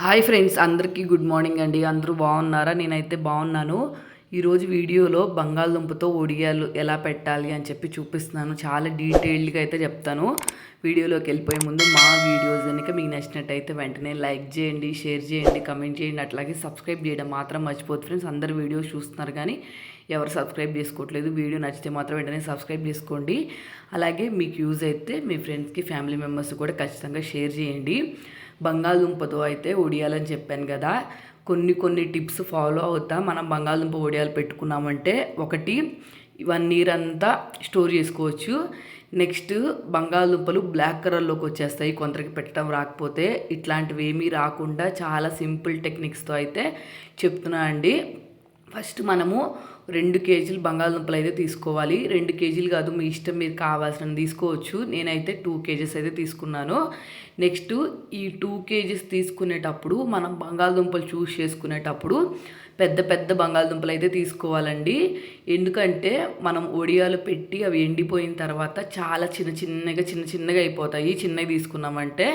Hi friends అందరికీ good morning అండి. అందరూ బాగున్నారా? నేనైతే బాగున్నాను. ఈరోజు వీడియోలో బంగాళదుంపతో ఒడియాలు ఎలా పెట్టాలి అని చెప్పి చూపిస్తున్నాను. చాలా డీటెయిల్డ్గా అయితే చెప్తాను. వీడియోలోకి వెళ్ళిపోయే ముందు మా వీడియోస్ కనుక మీకు నచ్చినట్టయితే వెంటనే లైక్ చేయండి షేర్ చేయండి కమెంట్ చేయండి. అట్లాగే సబ్స్క్రైబ్ చేయడం మాత్రం మర్చిపోదు ఫ్రెండ్స్. అందరు వీడియోస్ చూస్తున్నారు కానీ ఎవరు సబ్స్క్రైబ్ చేసుకోవట్లేదు. వీడియో నచ్చితే మాత్రం వెంటనే సబ్స్క్రైబ్ చేసుకోండి. అలాగే మీకు యూజ్ అయితే మీ ఫ్రెండ్స్కి ఫ్యామిలీ మెంబర్స్ కూడా ఖచ్చితంగా షేర్ చేయండి. బంగాళదుంపతో అయితే ఒడియాలని చెప్పాను కదా. కొన్ని కొన్ని టిప్స్ ఫాలో అవుతా. మనం బంగాళదుంప ఒడియాలు పెట్టుకున్నామంటే ఒకటి వన్ ఇయర్ అంతా స్టోర్ చేసుకోవచ్చు. నెక్స్ట్ బంగాళదుంపలు బ్లాక్ కలర్లోకి వచ్చేస్తాయి. కొందరికి పెట్టడం రాకపోతే ఇట్లాంటివి ఏమీ రాకుండా చాలా సింపుల్ టెక్నిక్స్తో అయితే చెప్తున్నా అండి. ఫస్ట్ మనము రెండు కేజీలు బంగాళదుంపలు అయితే తీసుకోవాలి. రెండు కేజీలు కాదు మీ ఇష్టం మీరు కావాల్సిన తీసుకోవచ్చు. నేనైతే టూ కేజెస్ అయితే తీసుకున్నాను. నెక్స్ట్ ఈ టూ కేజీస్ తీసుకునేటప్పుడు మనం బంగాళదుంపలు చూస్ చేసుకునేటప్పుడు పెద్ద పెద్ద బంగాళదుంపలు అయితే తీసుకోవాలండి. ఎందుకంటే మనం ఒడియాలు పెట్టి అవి ఎండిపోయిన తర్వాత చాలా చిన్న చిన్నగా చిన్న చిన్నగా అయిపోతాయి. చిన్నవి తీసుకున్నామంటే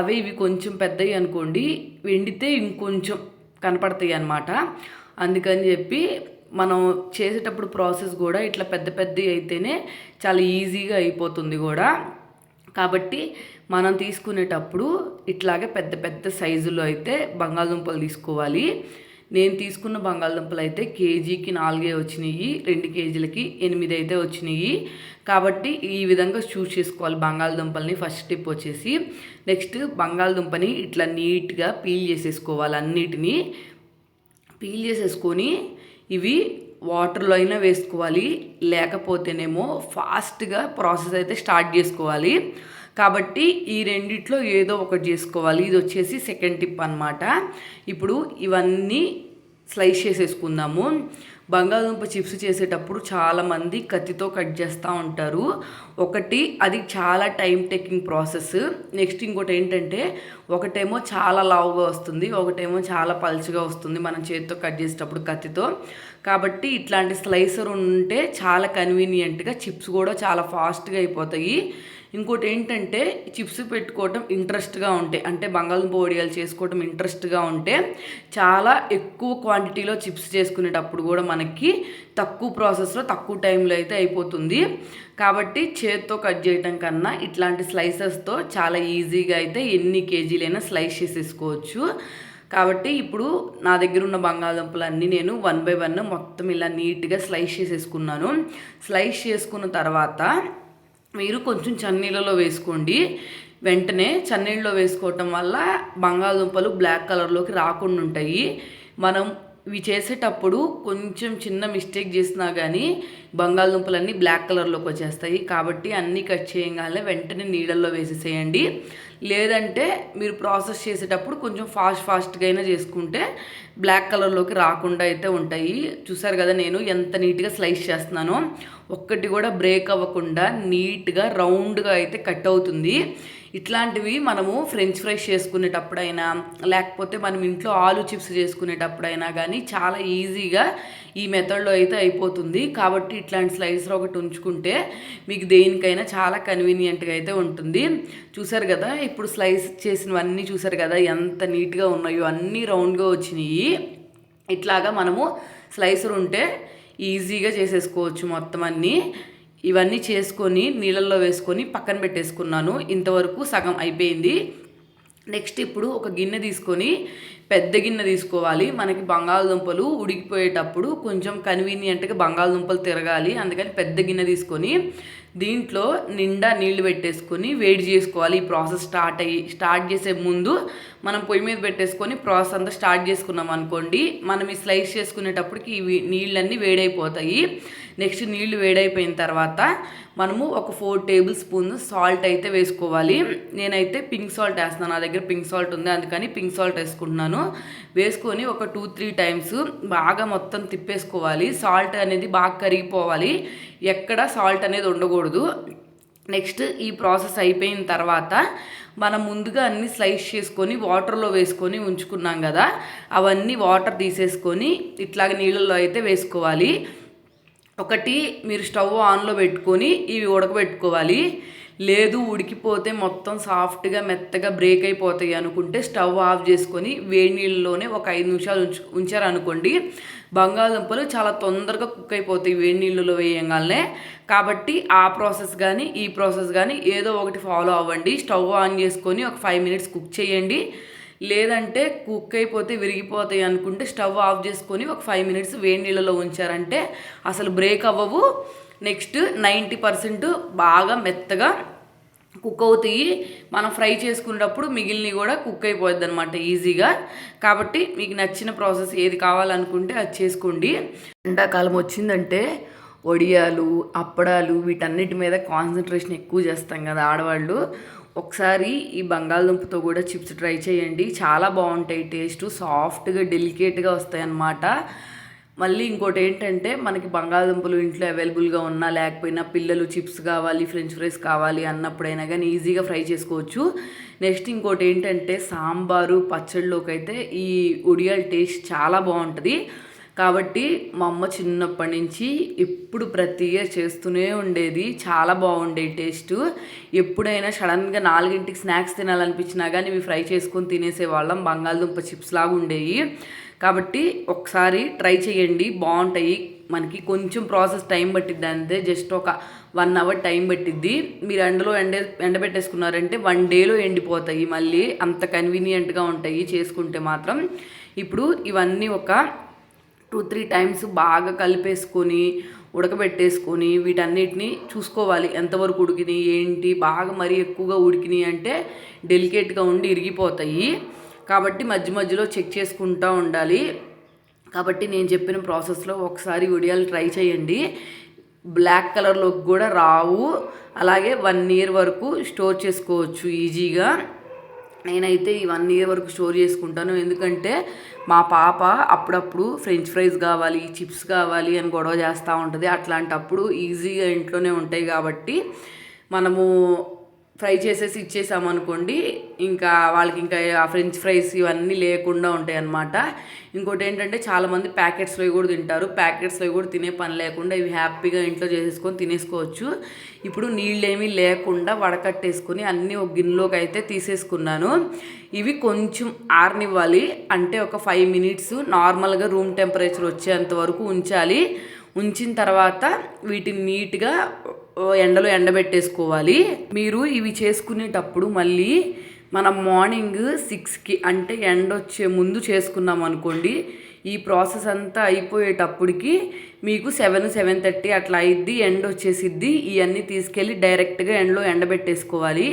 అవి ఇవి కొంచెం పెద్దవి అనుకోండి ఎండితే ఇంకొంచెం కనపడతాయి అన్నమాట. అందుకని చెప్పి మనం చేసేటప్పుడు ప్రాసెస్ కూడా ఇట్లా పెద్ద పెద్దవి అయితేనే చాలా ఈజీగా అయిపోతుంది కూడా. కాబట్టి మనం తీసుకునేటప్పుడు ఇట్లాగే పెద్ద పెద్ద సైజులో అయితే బంగాళదుంపలు తీసుకోవాలి. నేను తీసుకున్న బంగాళదుంపలు అయితే కేజీకి నాలుగే వచ్చినాయి రెండు కేజీలకి ఎనిమిది అయితే వచ్చినాయి. కాబట్టి ఈ విధంగా చూస్ చేసుకోవాలి బంగాళదుంపల్ని ఫస్ట్ టిప్ వచ్చేసి. నెక్స్ట్ బంగాళదుంపని ఇట్లా నీట్గా పీల్ చేసేసుకోవాలి అన్నిటినీ. పీల్ చేసేసుకొని ఇవి వాటర్లో అయినా వేసుకోవాలి. లేకపోతేనేమో ఫాస్ట్గా ప్రాసెస్ అయితే స్టార్ట్ చేసుకోవాలి. కాబట్టి ఈ రెండిట్లో ఏదో ఒకటి చేసుకోవాలి. ఇది వచ్చేసి సెకండ్ టిప్ అనమాట ఇప్పుడు ఇవన్నీ స్లైస్ చేసేసుకుందాము. బంగాళదుంప చిప్స్ చేసేటప్పుడు చాలామంది కత్తితో కట్ చేస్తూ ఉంటారు. ఒకటి అది చాలా టైం టేకింగ్ ప్రాసెస్ నెక్స్ట్ ఇంకోటి ఏంటంటే ఒకటేమో చాలా లావుగా వస్తుంది ఒకటేమో చాలా పలుచగా వస్తుంది మనం చేతితో కట్ చేసేటప్పుడు కత్తితో. కాబట్టి ఇట్లాంటి స్లైసర్ ఉంటే చాలా కన్వీనియంట్గా చిప్స్ కూడా చాలా ఫాస్ట్గా అయిపోతాయి. ఇంకోటి ఏంటంటే చిప్స్ పెట్టుకోవటం ఇంట్రెస్ట్గా ఉంటాయి అంటే బంగాళదుంప వడియాలు చేసుకోవటం ఇంట్రెస్ట్గా ఉంటే చాలా ఎక్కువ క్వాంటిటీలో చిప్స్ చేసుకునేటప్పుడు కూడా మనకి తక్కువ ప్రాసెస్లో తక్కువ టైంలో అయితే అయిపోతుంది. కాబట్టి చేత్తో కట్ చేయటం కన్నా ఇట్లాంటి స్లైసెస్తో చాలా ఈజీగా అయితే ఎన్ని కేజీలైనా స్లైస్ చేసేసుకోవచ్చు. కాబట్టి ఇప్పుడు నా దగ్గర ఉన్న బంగాళదుంపలన్నీ నేను వన్ బై వన్ మొత్తం ఇలా నీట్గా స్లైస్ చేసేసుకున్నాను. స్లైస్ చేసుకున్న తర్వాత మీరు కొంచెం చన్నీళ్ళలో వేసుకోండి. వెంటనే చన్నీళ్ళలో వేసుకోవటం వల్ల బంగాళదుంపలు బ్లాక్ కలర్లోకి రాకుండా ఉంటాయి. మనం ఇవి చేసేటప్పుడు కొంచెం చిన్న మిస్టేక్ చేసినా కానీ బంగాళదుంపలన్నీ బ్లాక్ కలర్లోకి వచ్చేస్తాయి. కాబట్టి అన్నీ కట్ చేయగానే వెంటనే నీడల్లో వేసేసేయండి. లేదంటే మీరు ప్రాసెస్ చేసేటప్పుడు కొంచెం ఫాస్ట్ ఫాస్ట్గా అయినా చేసుకుంటే బ్లాక్ కలర్లోకి రాకుండా అయితే ఉంటాయి. చూసారు కదా నేను ఎంత నీట్గా స్లైస్ చేస్తున్నానో. ఒక్కటి కూడా బ్రేక్ అవ్వకుండా నీట్గా రౌండ్గా అయితే కట్ అవుతుంది. ఇట్లాంటివి మనము ఫ్రెంచ్ ఫ్రైస్ చేసుకునేటప్పుడైనా లేకపోతే మనం ఇంట్లో ఆలు చిప్స్ చేసుకునేటప్పుడైనా కానీ చాలా ఈజీగా ఈ మెథడ్లో అయితే అయిపోతుంది. కాబట్టి ఇట్లాంటి స్లైసర్ ఒకటి ఉంచుకుంటే మీకు దేనికైనా చాలా కన్వీనియంట్గా అయితే ఉంటుంది. చూసారు కదా ఇప్పుడు స్లైస్ చేసినవన్నీ చూసారు కదా ఎంత నీట్గా ఉన్నాయో అన్నీ రౌండ్గా వచ్చినాయి. ఇట్లాగా మనము స్లైసర్ ఉంటే ఈజీగా చేసేసుకోవచ్చు మొత్తం అన్నీ. ఇవన్నీ చేసుకొని నీళ్ళల్లో వేసుకొని పక్కన పెట్టేసుకున్నాను. ఇంతవరకు సగం అయిపోయింది. నెక్స్ట్ ఇప్పుడు ఒక గిన్నె తీసుకొని పెద్ద గిన్నె తీసుకోవాలి. మనకి బంగాళదుంపలు ఉడికిపోయేటప్పుడు కొంచెం కన్వీనియంట్గా బంగాళదుంపలు తిరగాలి. అందుకని పెద్ద గిన్నె తీసుకొని దీంట్లో నిండా నీళ్ళు పెట్టేసుకొని వేడి చేసుకోవాలి. ఈ ప్రాసెస్ స్టార్ట్ అయ్యి స్టార్ట్ చేసే ముందు మనం పొయ్యి మీద పెట్టేసుకొని ప్రాసెస్ అంతా స్టార్ట్ చేసుకున్నాం అనుకోండి మనం ఈ స్లైస్ చేసుకునేటప్పటికి ఇవి నీళ్ళన్నీ వేడైపోతాయి. నెక్స్ట్ నీళ్ళు వేడైపోయిన తర్వాత మనము ఒక ఫోర్ టేబుల్ స్పూన్ సాల్ట్ అయితే వేసుకోవాలి. నేనైతే పింక్ సాల్ట్ వేస్తున్నాను నా దగ్గర పింక్ సాల్ట్ ఉంది అందుకని పింక్ సాల్ట్ వేసుకుంటున్నాను. వేసుకొని ఒక టూ త్రీ టైమ్స్ బాగా మొత్తం తిప్పేసుకోవాలి. సాల్ట్ అనేది బాగా కరిగిపోవాలి. ఎక్కడ సాల్ట్ అనేది ఉండకూడదు. నెక్స్ట్ ఈ ప్రాసెస్ అయిపోయిన తర్వాత మనం ముందుగా అన్ని స్లైస్ చేసుకొని వాటర్లో వేసుకొని ఉంచుకున్నాం కదా అవన్నీ వాటర్ తీసేసుకొని ఇట్లాగ నీళ్ళల్లో అయితే వేసుకోవాలి. ఒకటి మీరు స్టవ్ ఆన్లో పెట్టుకొని ఇవి ఉడకబెట్టుకోవాలి. లేదు ఉడికిపోతే మొత్తం సాఫ్ట్గా మెత్తగా బ్రేక్ అయిపోతాయి అనుకుంటే స్టవ్ ఆఫ్ చేసుకొని వేడి నీళ్ళలోనే ఒక ఐదు నిమిషాలు ఉంచు ఉంచారనుకోండి బంగాళదుంపలు చాలా తొందరగా కుక్ అయిపోతాయి వేడి నీళ్ళలో వేయగానే కాబట్టి ఆ ప్రాసెస్ కానీ ఈ ప్రాసెస్ కానీ ఏదో ఒకటి ఫాలో అవ్వండి. స్టవ్ ఆన్ చేసుకొని ఒక ఫైవ్ మినిట్స్ కుక్ చేయండి. లేదంటే కుక్ అయిపోతే విరిగిపోతాయి అనుకుంటే స్టవ్ ఆఫ్ చేసుకొని ఒక ఫైవ్ మినిట్స్ వేడి నీళ్ళలో ఉంచారంటే అసలు బ్రేక్ అవ్వవు. నెక్స్ట్ నైంటీ పర్సెంట్ బాగా మెత్తగా కుక్ అవుతాయి మనం ఫ్రై చేసుకునేటప్పుడు మిగిలినవి కూడా కుక్ అయిపోద్ది అనమాట ఈజీగా. కాబట్టి మీకు నచ్చిన ప్రాసెస్ ఏది కావాలనుకుంటే అది చేసుకోండి. ఎండాకాలం వచ్చిందంటే వడియాలు అప్పడాలు వీటన్నిటి మీద కాన్సన్ట్రేషన్ ఎక్కువ చేస్తాం కదా ఆడవాళ్ళు. ఒకసారి ఈ బంగాళదుంపతో కూడా చిప్స్ ట్రై చేయండి. చాలా బాగుంటాయి టేస్ట్ సాఫ్ట్గా డెలికేట్గా వస్తాయి అన్నమాట మళ్ళీ ఇంకోటి ఏంటంటే మనకి బంగాళదుంపలు ఇంట్లో అవైలబుల్గా ఉన్నా లేకపోయినా పిల్లలు చిప్స్ కావాలి ఫ్రెంచ్ ఫ్రైస్ కావాలి అన్నప్పుడైనా కానీ ఈజీగా ఫ్రై చేసుకోవచ్చు. నెక్స్ట్ ఇంకోటి ఏంటంటే సాంబారు పచ్చడిలోకి అయితే ఈ ఉడియాల టేస్ట్ చాలా బాగుంటుంది కాబట్టి మా అమ్మ చిన్నప్పటి నుంచి ఎప్పుడు ప్రతి ఇయర్ చేస్తూనే ఉండేది. చాలా బాగుండే టేస్ట్. ఎప్పుడైనా సడన్గా నాలుగింటికి స్నాక్స్ తినాలనిపించినా కానీ ఇవి ఫ్రై చేసుకొని తినేసేవాళ్ళం. బంగాళదుంప చిప్స్ లాగా ఉండేవి కాబట్టి ఒకసారి ట్రై చేయండి బాగుంటాయి. మనకి కొంచెం ప్రాసెస్ టైం పట్టిద్ది అంతే జస్ట్ ఒక వన్ అవర్ టైం పట్టిద్ది. మీరు ఎండలో ఎండ ఎండబెట్టేసుకున్నారంటే వన్ డేలో ఎండిపోతాయి మళ్ళీ అంత కన్వీనియంట్గా ఉంటాయి చేసుకుంటే మాత్రం. ఇప్పుడు ఇవన్నీ ఒక టూ త్రీ టైమ్స్ బాగా కలిపేసుకొని ఉడకబెట్టేసుకొని వీటన్నిటిని చూసుకోవాలి. ఎంతవరకు ఉడికినాయి ఏంటి బాగా మరీ ఎక్కువగా ఉడికినాయి అంటే డెలికేట్గా ఉండి ఇరిగిపోతాయి. కాబట్టి మధ్య మధ్యలో చెక్ చేసుకుంటూ ఉండాలి. కాబట్టి నేను చెప్పిన ప్రాసెస్లో ఒకసారి ఉడియాలు ట్రై చేయండి. బ్లాక్ కలర్లోకి కూడా రావు. అలాగే వన్ ఇయర్ వరకు స్టోర్ చేసుకోవచ్చు ఈజీగా. నేనైతే ఈ వన్ ఇయర్ వరకు స్టోర్ చేసుకుంటాను. ఎందుకంటే మా పాప అప్పుడప్పుడు ఫ్రెంచ్ ఫ్రైస్ కావాలి చిప్స్ కావాలి అని గొడవ చేస్తూ ఉంటుంది. అట్లాంటప్పుడు ఈజీగా ఇంట్లోనే ఉంటాయి కాబట్టి మనము ఫ్రై చేసేసి ఇచ్చేసామనుకోండి ఇంకా వాళ్ళకి ఇంకా ఆ ఫ్రెంచ్ ఫ్రైస్ ఇవన్నీ లేకుండా ఉంటాయి అన్నమాట ఇంకోటి ఏంటంటే చాలామంది ప్యాకెట్స్లో కూడా తింటారు. ప్యాకెట్స్లో కూడా తినే పని లేకుండా ఇవి హ్యాపీగా ఇంట్లో చేసేసుకొని తినేసుకోవచ్చు. ఇప్పుడు నీళ్ళు ఏమీ లేకుండా వడకట్టేసుకొని అన్నీ ఒక గిన్నెలోకి అయితే తీసేసుకున్నాను. ఇవి కొంచెం ఆరనివ్వాలి. అంటే ఒక ఫైవ్ మినిట్స్ నార్మల్గా రూమ్ టెంపరేచర్ వచ్చేంత వరకు ఉంచాలి. ఉంచిన తర్వాత వీటిని నీట్గా ఎండలో ఎండబెట్టేసుకోవాలి. మీరు ఇవి చేసుకునేటప్పుడు మళ్ళీ మనం మార్నింగ్ సిక్స్కి అంటే ఎండ వచ్చే ముందు చేసుకున్నాం అనుకోండి ఈ ప్రాసెస్ అంతా అయిపోయేటప్పటికి మీకు సెవెన్ సెవెన్ థర్టీ అట్లా అయిద్ది ఎండ వచ్చేసిద్ది ఇవన్నీ తీసుకెళ్ళి డైరెక్ట్గా ఎండలో ఎండబెట్టేసుకోవాలి.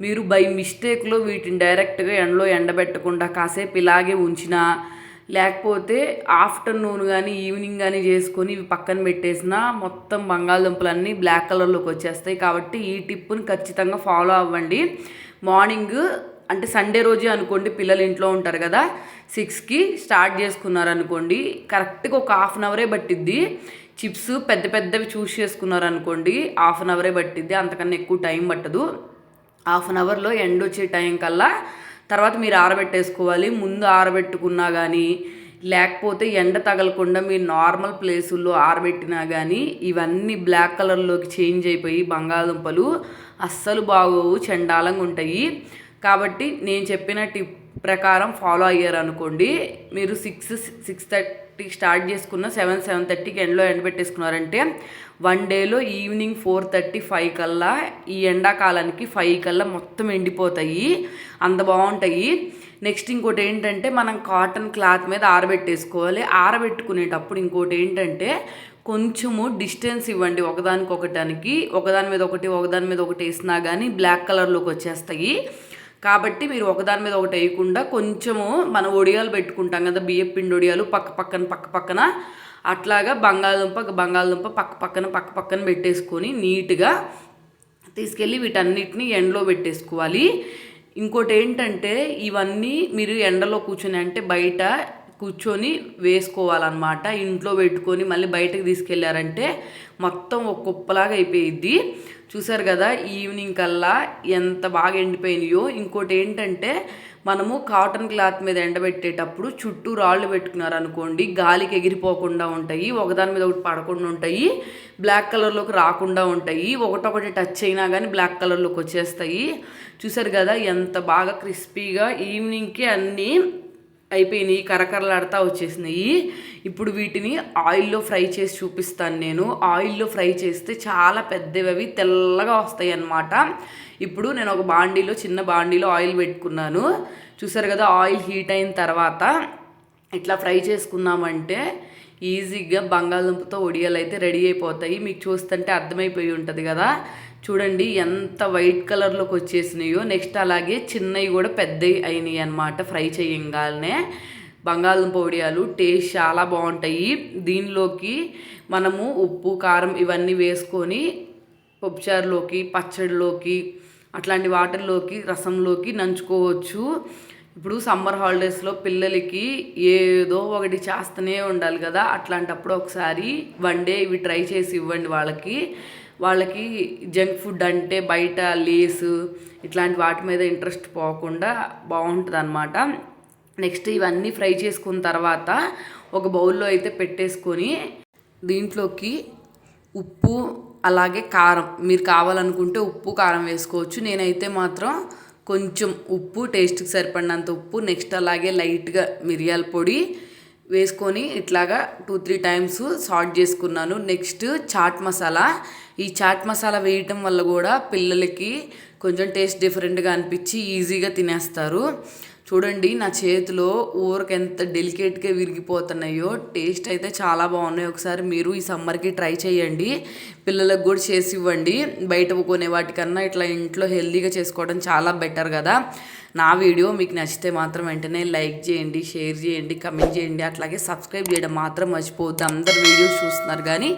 మీరు బై మిస్టేక్లో వీటిని డైరెక్ట్గా ఎండలో ఎండబెట్టకుండా కాసేపు ఇలాగే ఉంచినా లేకపోతే ఆఫ్టర్నూన్ కానీ ఈవినింగ్ కానీ చేసుకొని ఇవి పక్కన పెట్టేసిన మొత్తం బంగాళదుంపలన్నీ బ్లాక్ కలర్లోకి వచ్చేస్తాయి. కాబట్టి ఈ టిప్పుని ఖచ్చితంగా ఫాలో అవ్వండి. మార్నింగ్ అంటే సండే రోజే అనుకోండి పిల్లలు ఇంట్లో ఉంటారు కదా సిక్స్కి స్టార్ట్ చేసుకున్నారనుకోండి కరెక్ట్గా ఒక హాఫ్ అన్ అవరే పట్టిద్ది. చిప్స్ పెద్ద పెద్దవి చూస్ చేసుకున్నారనుకోండి హాఫ్ అన్ అవరే పట్టిద్ది. అంతకన్నా ఎక్కువ టైం పట్టదు. హాఫ్ అన్ అవర్లో ఎండ్ వచ్చే టైం కల్లా తర్వాత మీరు ఆరబెట్టేసుకోవాలి. ముందు ఆరబెట్టుకున్నా కానీ లేకపోతే ఎండ తగలకుండా మీరు నార్మల్ ప్లేసుల్లో ఆరబెట్టినా కానీ ఇవన్నీ బ్లాక్ కలర్లోకి చేంజ్ అయిపోయి బంగాళదుంపలు అస్సలు బాగోవు చండాలంగా ఉంటాయి. కాబట్టి నేను చెప్పిన టిప్ ప్రకారం ఫాలో అయ్యారు అనుకోండి మీరు సిక్స్ సిక్స్ థర్టీ థర్టీకి స్టార్ట్ చేసుకున్న సెవెన్ సెవెన్ థర్టీకి ఎండలో ఎండబెట్టేసుకున్నారంటే వన్ డేలో ఈవినింగ్ ఫోర్ థర్టీ ఫైవ్ కల్లా ఈ ఎండాకాలానికి ఫైవ్ కల్లా మొత్తం ఎండిపోతాయి. అంత బాగుంటాయి. నెక్స్ట్ ఇంకోటి ఏంటంటే మనం కాటన్ క్లాత్ మీద ఆరబెట్టేసుకోవాలి. ఆరబెట్టుకునేటప్పుడు ఇంకోటి ఏంటంటే కొంచెము డిస్టెన్స్ ఇవ్వండి. ఒకదానికి ఒకదాని మీద ఒకటి ఒకదాని మీద ఒకటి వేసినా కానీ బ్లాక్ కలర్లోకి వచ్చేస్తాయి. కాబట్టి మీరు ఒకదాని మీద ఒకటి వేయకుండా కొంచెము మన ఒడియాలు పెట్టుకుంటాం కదా బియ్యం పిండి ఒడియాలు పక్క పక్కన పక్క పక్కన. అట్లాగా బంగాళదుంప బంగాళదుంప పక్క పక్కన పక్క పక్కన పెట్టేసుకొని నీట్గా తీసుకెళ్ళి వీటన్నిటిని ఎండలో పెట్టేసుకోవాలి. ఇంకోటి ఏంటంటే ఇవన్నీ మీరు ఎండలో కూర్చొని అంటే బయట కూర్చొని వేసుకోవాలన్నమాట. ఇంట్లో పెట్టుకొని మళ్ళీ బయటకు తీసుకెళ్ళారంటే మొత్తం ఒక కుప్పలాగా అయిపోయిద్ది. చూసారు కదా ఈవినింగ్ కల్లా ఎంత బాగా ఎండిపోయినాయో. ఇంకోటి ఏంటంటే మనము కాటన్ క్లాత్ మీద ఎండబెట్టేటప్పుడు చుట్టూ రాళ్ళు పెట్టుకున్నారు అనుకోండి గాలికి ఎగిరిపోకుండా ఉంటాయి ఒకదాని మీద ఒకటి పడకుండా ఉంటాయి బ్లాక్ కలర్లోకి రాకుండా ఉంటాయి ఒకటొకటి టచ్ అయినా కానీ బ్లాక్ కలర్లోకి వచ్చేస్తాయి. చూసారు కదా ఎంత బాగా క్రిస్పీగా ఈవినింగ్కి అన్నీ అయిపోయినాయి కరకరలాడుతూ వచ్చేసినాయి. ఇప్పుడు వీటిని ఆయిల్లో ఫ్రై చేసి చూపిస్తాను నేను. ఆయిల్లో ఫ్రై చేస్తే చాలా పెద్దవి అవి తెల్లగా వస్తాయి అన్నమాట. ఇప్పుడు నేను ఒక బాండీలో చిన్న బాండీలో ఆయిల్ పెట్టుకున్నాను. చూసారు కదా ఆయిల్ హీట్ అయిన తర్వాత ఇట్లా ఫ్రై చేసుకున్నామంటే ఈజీగా బంగాళదుంపతో ఒడియాలు అయితే రెడీ అయిపోతాయి. మీకు చూస్తుంటే అర్థమైపోయి ఉంటుంది కదా. చూడండి ఎంత వైట్ కలర్లోకి వచ్చేసినాయో. నెక్స్ట్ అలాగే చిన్నవి కూడా పెద్దవి అయినాయి అనమాట ఫ్రై చేయంగానే. బంగాళదుంప వడియాలు టేస్ట్ చాలా బాగుంటాయి. దీనిలోకి మనము ఉప్పు కారం ఇవన్నీ వేసుకొని పప్పుచారులోకి పచ్చడిలోకి అట్లాంటి వాటర్లోకి రసంలోకి నంచుకోవచ్చు. ఇప్పుడు సమ్మర్ హాలిడేస్లో పిల్లలకి ఏదో ఒకటి చేస్తూనే ఉండాలి కదా. అట్లాంటప్పుడు ఒకసారి వన్ డే ఇవి ట్రై చేసి ఇవ్వండి వాళ్ళకి. వాళ్ళకి జంక్ ఫుడ్ అంటే బయట లేస్ ఇట్లాంటి వాటి మీద ఇంట్రెస్ట్ పోకుండా బాగుంటుంది అనమాట నెక్స్ట్ ఇవన్నీ ఫ్రై చేసుకున్న తర్వాత ఒక బౌల్లో అయితే పెట్టేసుకొని దీంట్లోకి ఉప్పు అలాగే కారం. మీరు కావాలనుకుంటే ఉప్పు కారం వేసుకోవచ్చు. నేనైతే మాత్రం కొంచెం ఉప్పు టేస్ట్కి సరిపడినంత ఉప్పు నెక్స్ట్ అలాగే లైట్గా మిరియాల పొడి వేసుకొని ఇట్లాగా టూ త్రీ టైమ్స్ సాల్ట్ చేసుకున్నాను. నెక్స్ట్ చాట్ మసాలా ఈ చాట్ మసాలా వేయటం వల్ల కూడా పిల్లలకి కొంచెం టేస్ట్ డిఫరెంట్గా అనిపించి ఈజీగా తినేస్తారు. చూడండి నా చేతిలో ఊరికి ఎంత డెలికేట్గా విరిగిపోతున్నాయో. టేస్ట్ అయితే చాలా బాగున్నాయి. ఒకసారి మీరు ఈ సమ్మర్కి ట్రై చేయండి. పిల్లలకు కూడా చేసి ఇవ్వండి. బయట కొనే వాటికన్నా ఇట్లా ఇంట్లో హెల్తీగా చేసుకోవడం చాలా బెటర్ కదా. నా వీడియో మీకు నచ్చితే మాత్రం వెంటనే లైక్ చేయండి షేర్ చేయండి కమెంట్ చేయండి. అట్లాగే సబ్స్క్రైబ్ చేయడం మాత్రం మర్చిపోవద్దు. అందరు వీడియోస్ చూస్తున్నారు కానీ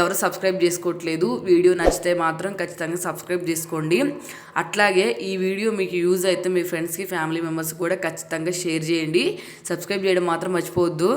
ఎవరు సబ్స్క్రైబ్ చేసుకోవట్లేదు. వీడియో నచ్చితే మాత్రం ఖచ్చితంగా సబ్స్క్రైబ్ చేసుకోండి. అట్లాగే ఈ వీడియో మీకు యూజ్ అయితే మీ ఫ్రెండ్స్కి ఫ్యామిలీ మెంబర్స్ కూడా ఖచ్చితంగా షేర్ చేయండి. సబ్స్క్రైబ్ చేయడం మాత్రం మర్చిపోవద్దు.